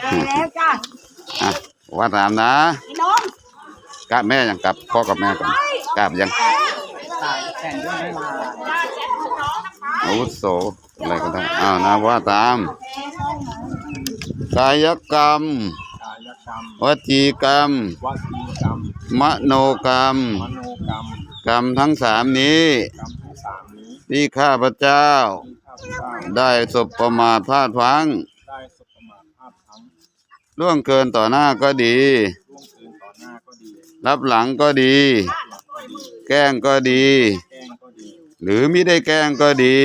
ได้แล้วจ้ะอะว่าตามนะพี่น้องกราบแม่ยังกลับพ่อกับแม่ก่อนกราบยังแต่งด้วยไม่มาอาวุโสอะไรก็ได้อ้าวนะว่าตาม กายกรรมกายกรรมวจีกรรมวจีกรรมมโนกรรม มโนกรรม กรรมทั้งสามนี้กรรมทั้งสามนี้ที่ข้าพเจ้าที่ข้าพเจ้า ได้สบประมาทพลาดพลั้ง ล่วงเกินต่อหน้าก็ดี ล่วงเกินต่อหน้าก็ดี รับหลังก็ดี แกล้งก็ดี แกล้งก็ดี หรือไม่ได้แกล้งก็ดี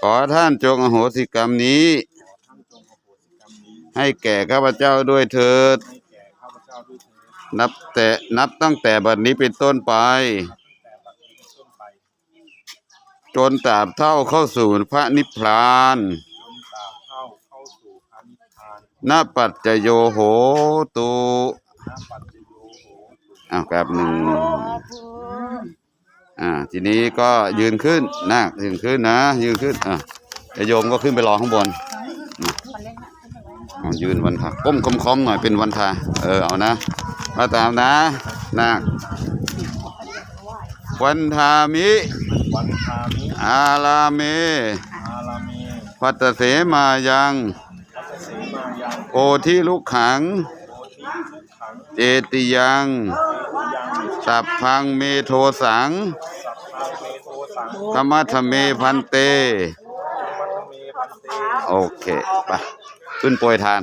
ขอท่านจงอโหสิกรรมนี้ ให้แก่ข้าพเจ้าด้วยเถิด นับแต่นับตั้งแต่แต่บัดนี้เป็นต้นไป จนตราบเท่าเข้าสู่พระนิพพาน จนตราบเท่าเข้าสู่พระนิพพา นนาปัจจโยโหตุนาปัจจโยโหอ้าวครับหนึ่งอ่าทีนี้ก็ยืนขึ้นนะยืนขึ้นนะ ยืนขึ้นอะเดี๋ยวโยมก็ขึ้นไปรอข้างบนอะเอายืนวันทาก้มคอมๆหน่อยเป็นวันทาเออเอานะมาตามนะนาควันทามิวันทามิอาลาเมอาราเม พัตเสมายังพัสสีมา ยังโอทีลุกขัง เจติยัง สัพพังเมโทสังธรรมะธเมพันเต โอเคไปขึ้นโปรยทาน